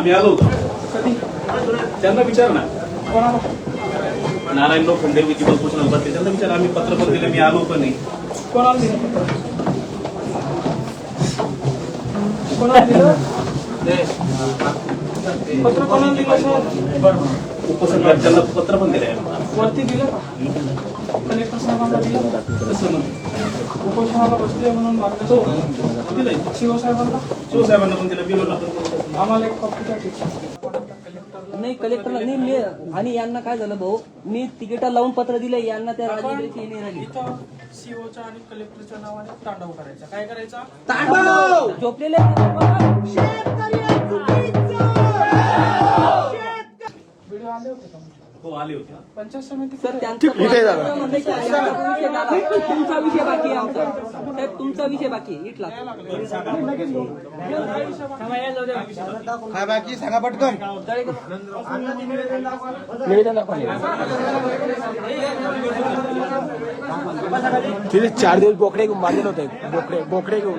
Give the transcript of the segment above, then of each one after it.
आम्ही आलो होतो. त्यांना विचार ना. नारायण लोखंडे विधी बलभूषण अलबाते त्यांना विचार. आम्ही पत्र पण दिले मी आलो पण नाही. कोणाला दिलं? कोणाला दिलं? पत्र कोणाला दिलं सर? त्यांना पत्र पण दिले वरती दिलं? कलेक्टर साहेबांना दिलं? तसं उपोषणाला बसले म्हणून दिलंय. शिवसाहेबांना? शिवसाहेबांना पण दिलं पण आम्हाला एक नाही कलेक्टरला नाही मी आणि यांना काय झालं भाऊ? मी तिकीट लावून पत्र दिले यांना त्या राहिली. इथं सीओच्या आणि कलेक्टरच्या नावाने तांडव करायचा. काय करायचा? तांडव! झोपलेले व्हिडिओ आले होते का? हो आले होते. पंचायत समिती सर त्यांचं म्हणणं विषय. तुमचा विषय बाकी आहे आमचा. साहेब तुमचा विषय बाकी आहे. इथला. काय बाकी? सांगा पटकन. तिथे चार दिवस बोकडे घेऊन बांधले होते. बोकडे बोकडे घेऊन.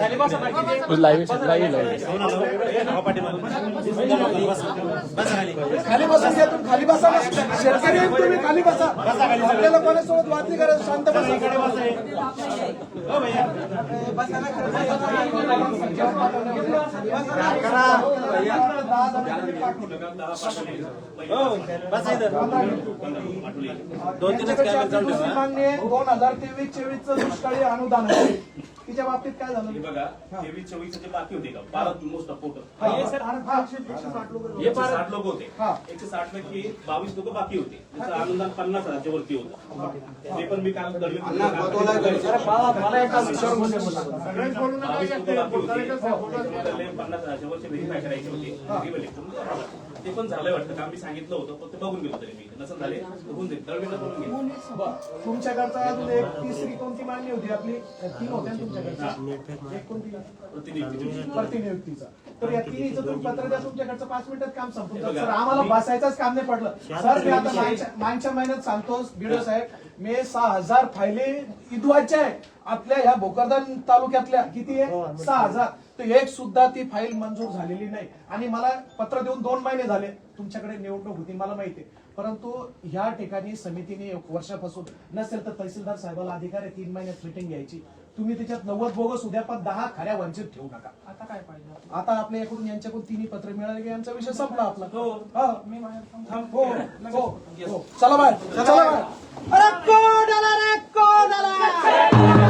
खाली बसा तुम्ही खाली बसा ना. शेतकरी तुम्ही खाली बसा आपल्याला कोणासोबत वाद नाही करायचं शांत बसा दोन तीनच कॅमेरे मागणी आहे दोन हजार तेवीस चोवीस च दुष्काळी अनुदान तिच्या बाबतीत काय झालं बघा तेवीस चोवीस जे बाकी होते का? बारा मोस्ट ऑफ हा, हा, एकशे साठ लोकं. एकशे साठ लोक होते. हा. एकशे साठ पैकी बावीस लोक बाकी होते. त्याचं अनुदान पन्नास हजारच्या वरती होतं. ते पण मी काल. बावीस लोक बाकी होते. पन्नास हजारच्या वरचे व्हेरीफाय करायचे होते. ते पण झालंय वाटतं का मी सांगितलं होतं फक्त बघून गेलो तरी मी. नसं झाले होऊन जाईल दळवीला बघून गेलो बरं. तुमच्याकडचा अजून एक तिसरी कोणती मागणी होती? आपली तीन होत्या ना तुमच्याकडच्या? एक कोणती? प्रतिनिधी प्रतिनियुक्तीचा तर या तिन्हीचं तुम्ही पत्र द्या तुमच्याकडचं पाच मिनिटात काम संपून जातं. सर आम्हाला बसायचंच काम नाही पडलं. सर मी आता मागच्या मागच्या महिन्यात सांगतो बीडो साहेब मी सहा हजार फायली इदवायच्या आहे. आपल्या ह्या भोकरदन तालुक्यातल्या किती आहे? सहा हजार. तर एक सुद्धा ती फाईल मंजूर झालेली नाही. आणि मला पत्र देऊन दोन महिने झाले. तुमच्याकडे निवडणूक होती मला माहिती आहे. परंतु ह्या ठिकाणी समितीने एक वर्षापासून नसेल तर तहसीलदार साहेबाला अधिकार आहे तीन महिन्यात मिटिंग घ्यायची. तुम्ही त्याच्यात नव्वद बोगस उद्या पण दहा खऱ्या वंचित ठेवू नका. आता काय पाहिजे आता आपल्या याकडून यांच्याकडून तिन्ही पत्र मिळाले की यांचा विषय संपला आपला. हा. हो. हो. चला बाय चला बाय अरे कोण आला रे कोण आला.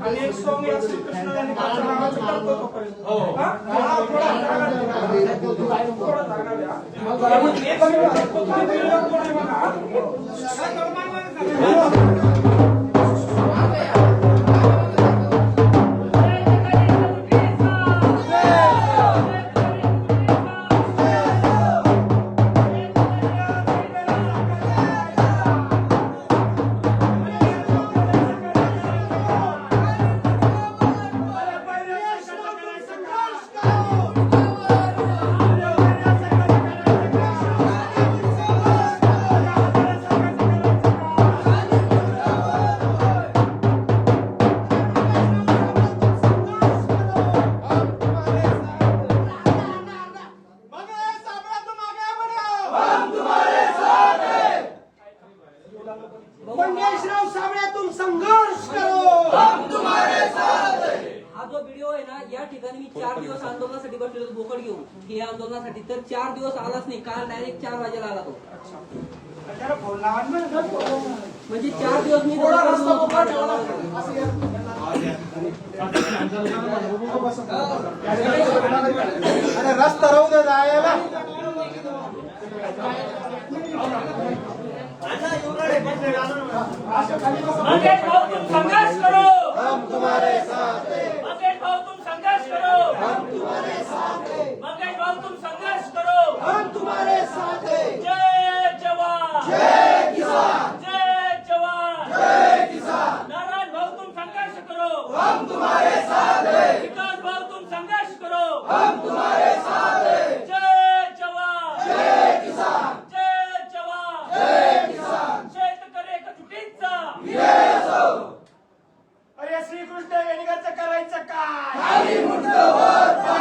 आणि एक सॉंग या श्रीकृष्ण वेणीकरच्या चार दिवस आंदोलनासाठी बसलेलो होतो बोकड घेऊन. या आंदोलनासाठी. तर चार दिवस आलाच नाही. काल डायरेक्ट चार वाजेला आला तो. म्हणजे चार दिवस मी रस्ता राहू दे जायला. संघर्ष करो हम तुम्हारे साथ हैं मंगेश भाऊ तुम संघर्ष करो हम तुम्हारे साथ हैं मंगेश भाऊ तुम संघर्ष करो हम तुम्हारे साथ हैं जय जवान जय किसान जय जवान जय किसान नारायण भाऊ तुम संघर्ष करो हम तुम्हारे साथ हैं विकास भाऊ तुम संघर्ष करो हम तुम्हारे साथ हैं जय जवान जय किसान जय जवान जय किसान शेतकरी एकजुटीचा अरे श्रीकृष्ण वेणीकरचं करायचं काय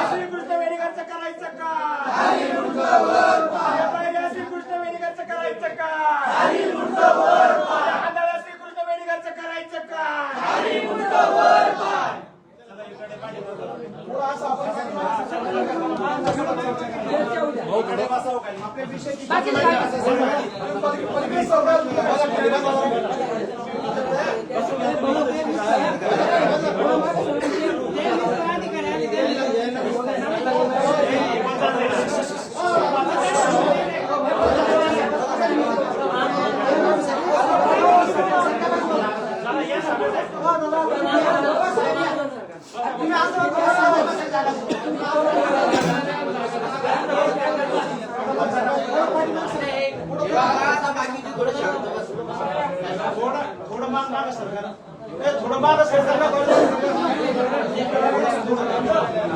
श्रीकृष्ण वेणीकरचं करायचं काय अरे पहिल्या श्रीकृष्ण वेणीकरचं करायचं काय हाताला श्रीकृष्ण वेणीकरचं करायचं काय थोडं असं आपण आपल्या विषयाची पलीकडे सरकार मला खाली बसावं.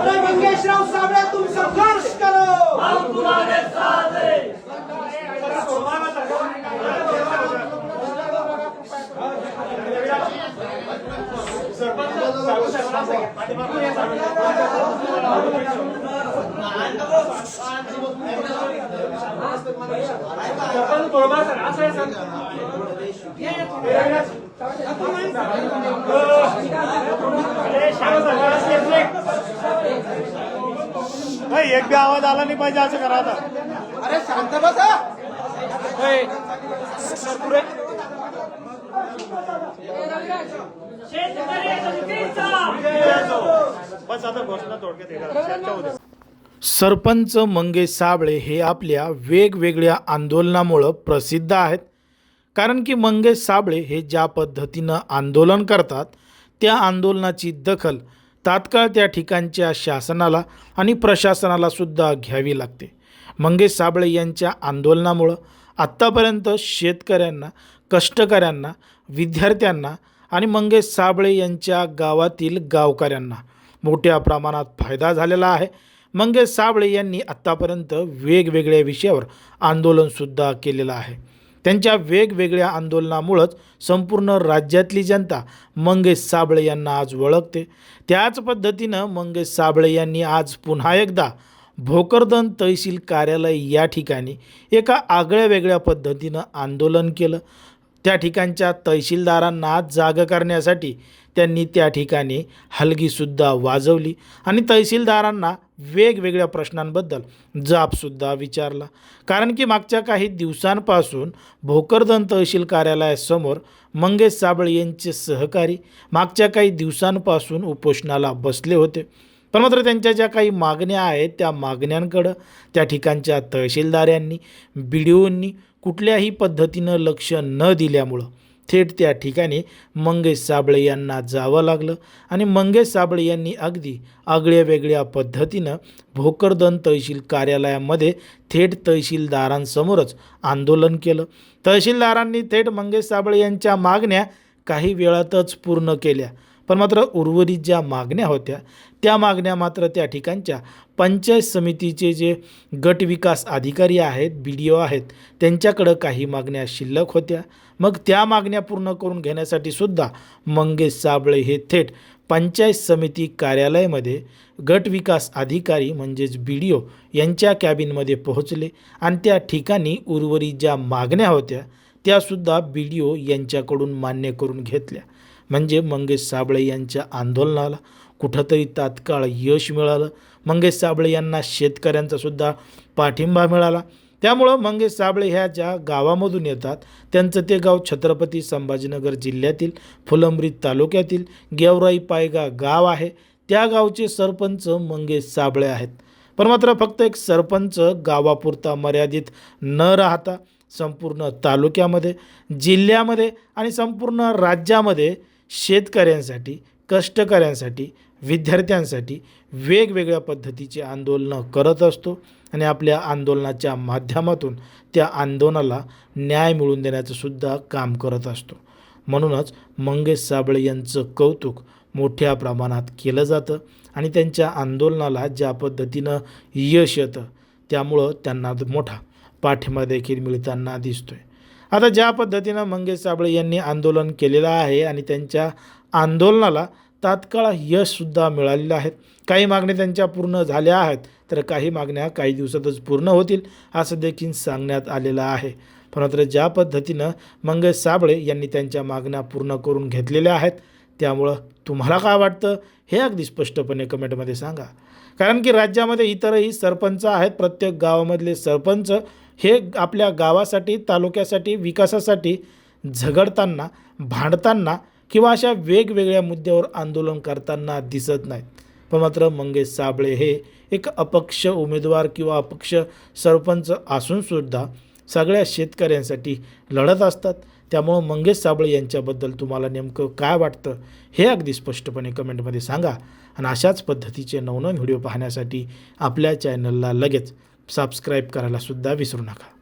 अरे मंगेशराव साबळे तुम संघर्ष करो. हम तुम्हारे साथ हैं एक बी आवाज आला नाही पाहिजे असं करा आता. अरे शांत बसा शेतकरी एकजुटीचा बस आता घोषणा थोडक्यात सरपंच मंगेश साबळे हे आपल्या वेगवेगळ्या आंदोलनामुळं प्रसिद्ध आहेत. कारण की मंगेश साबळे हे ज्या पद्धतीनं आंदोलन करतात त्या आंदोलनाची दखल तात्काळ त्या ठिकाणच्या शासनाला आणि प्रशासनाला सुद्धा घ्यावी लागते. मंगेश साबळे यांच्या आंदोलनामुळं आत्तापर्यंत शेतकऱ्यांना कष्टकऱ्यांना विद्यार्थ्यांना आणि मंगेश साबळे यांच्या गावातील गावकऱ्यांना मोठ्या प्रमाणात फायदा झालेला आहे. मंगेश साबळे यांनी आत्तापर्यंत वेगवेगळ्या विषयावर आंदोलनसुद्धा केलेलं आहे. त्यांच्या वेगवेगळ्या आंदोलनामुळंच संपूर्ण राज्यातली जनता मंगेश साबळे यांना आज ओळखते. त्याच पद्धतीनं मंगेश साबळे यांनी आज पुन्हा एकदा भोकरदन तहसील कार्यालय या ठिकाणी एका आगळ्या वेगळ्या पद्धतीनं आंदोलन केलं. त्या ठिकाणच्या तहसीलदारांना जाग करण्यासाठी त्यांनी त्या ठिकाणी हलगीसुद्धा वाजवली आणि तहसीलदारांना वेगवेगळ्या प्रश्नांबद्दल जाबसुद्धा विचारला. कारण की मागच्या काही दिवसांपासून भोकरदन तहसील कार्यालयासमोर मंगेश साबळे यांचे सहकारी मागच्या काही दिवसांपासून उपोषणाला बसले होते. पण मात्र त्यांच्या ज्या काही मागण्या आहेत त्या मागण्यांकडं त्या ठिकाणच्या तहसीलदार यांनी बी डी ओंनी कुठल्याही पद्धतीनं लक्ष न दिल्यामुळं थेट त्या ठिकाणी मंगेश साबळे यांना जावं लागलं. आणि मंगेश साबळे यांनी अगदी आगळ्या वेगळ्या पद्धतीनं भोकरदन तहसील कार्यालयामध्ये थेट तहसीलदारांसमोरच आंदोलन केलं. तहसीलदारांनी थेट मंगेश साबळे यांच्या मागण्या काही वेळातच पूर्ण केल्या. पण मात्र उर्वरित ज्या मागण्या होत्या त्या मागण्या मात्र त्या ठिकाणच्या पंचायत समितीचे जे गट विकास अधिकारी आहेत बी डी ओ आहेत त्यांच्याकडं काही मागण्या शिल्लक होत्या. मग त्या मागण्या पूर्ण करून घेण्यासाठी सुद्धा मंगेश साबळे हे थेट पंचायत समिती कार्यालयामध्ये गट विकास अधिकारी म्हणजेच बी डी ओ यांच्या कॅबिनमध्ये पोहोचले आणि त्या ठिकाणी उर्वरित ज्या मागण्या होत्या त्यासुद्धा बी डी ओ यांच्याकडून मान्य करून घेतल्या. म्हणजे मंगेश साबळे यांच्या आंदोलनाला कुठंतरी तात्काळ यश मिळालं. मंगेश साबळे यांना शेतकऱ्यांचासुद्धा पाठिंबा मिळाला. त्यामुळं मंगेश साबळे ह्या ज्या गावामधून येतात त्यांचं ते गाव छत्रपती संभाजीनगर जिल्ह्यातील फुलंब्री तालुक्यातील गेवराई पायगा गाव आहे. त्या गावचे सरपंच मंगेश साबळे आहेत. पण मात्र फक्त एक सरपंच गावापुरता मर्यादित न राहता संपूर्ण तालुक्यामध्ये जिल्ह्यामध्ये आणि संपूर्ण राज्यामध्ये शेतकऱ्यांसाठी कष्टकऱ्यांसाठी विद्यार्थ्यांसाठी वेगवेगळ्या पद्धतीचे आंदोलनं करत असतो आणि आपल्या आंदोलनाच्या माध्यमातून त्या आंदोलनाला न्याय मिळवून देण्याचं सुद्धा काम करत असतो. म्हणूनच मंगेश साबळे यांचं कौतुक मोठ्या प्रमाणात केलं जातं आणि त्यांच्या आंदोलनाला ज्या पद्धतीनं यश येतं त्यामुळं त्यांना मोठा पाठिंबा देखील मिळताना दिसतोय. आता ज्या पद्धतीनं मंगेश साबळे यांनी आंदोलन केलेलं आहे आणि त्यांच्या आंदोलनाला तात्काळ यशसुद्धा मिळालेलं आहे. काही मागण्या त्यांच्या पूर्ण झाल्या आहेत तर काही मागण्या काही दिवसातच पूर्ण होतील असं देखील सांगण्यात आलेलं आहे. पण मात्र ज्या पद्धतीनं मंगेश साबळे यांनी त्यांच्या मागण्या पूर्ण करून घेतलेल्या आहेत त्यामुळं तुम्हाला काय वाटतं हे अगदी स्पष्टपणे कमेंटमध्ये सांगा. कारण की राज्यामध्ये इतरही सरपंच आहेत प्रत्येक गावामधले सरपंच हे आपल्या गावासाठी तालुक्यासाठी विकासासाठी झगडताना भांडताना किंवा अशा वेगवेगळ्या मुद्द्यावर आंदोलन करताना दिसत नाहीत. पण मात्र मंगेश साबळे हे एक अपक्ष उमेदवार किंवा अपक्ष सरपंच असूनसुद्धा सगळ्या शेतकऱ्यांसाठी लढत असतात. त्यामुळं मंगेश साबळे यांच्याबद्दल तुम्हाला नेमकं काय वाटतं हे अगदी स्पष्टपणे कमेंटमध्ये सांगा. आणि अशाच पद्धतीचे नवनवीन व्हिडिओ पाहण्यासाठी आपल्या चॅनलला लगेच सबस्क्राईब करायला सुद्धा विसरू नका.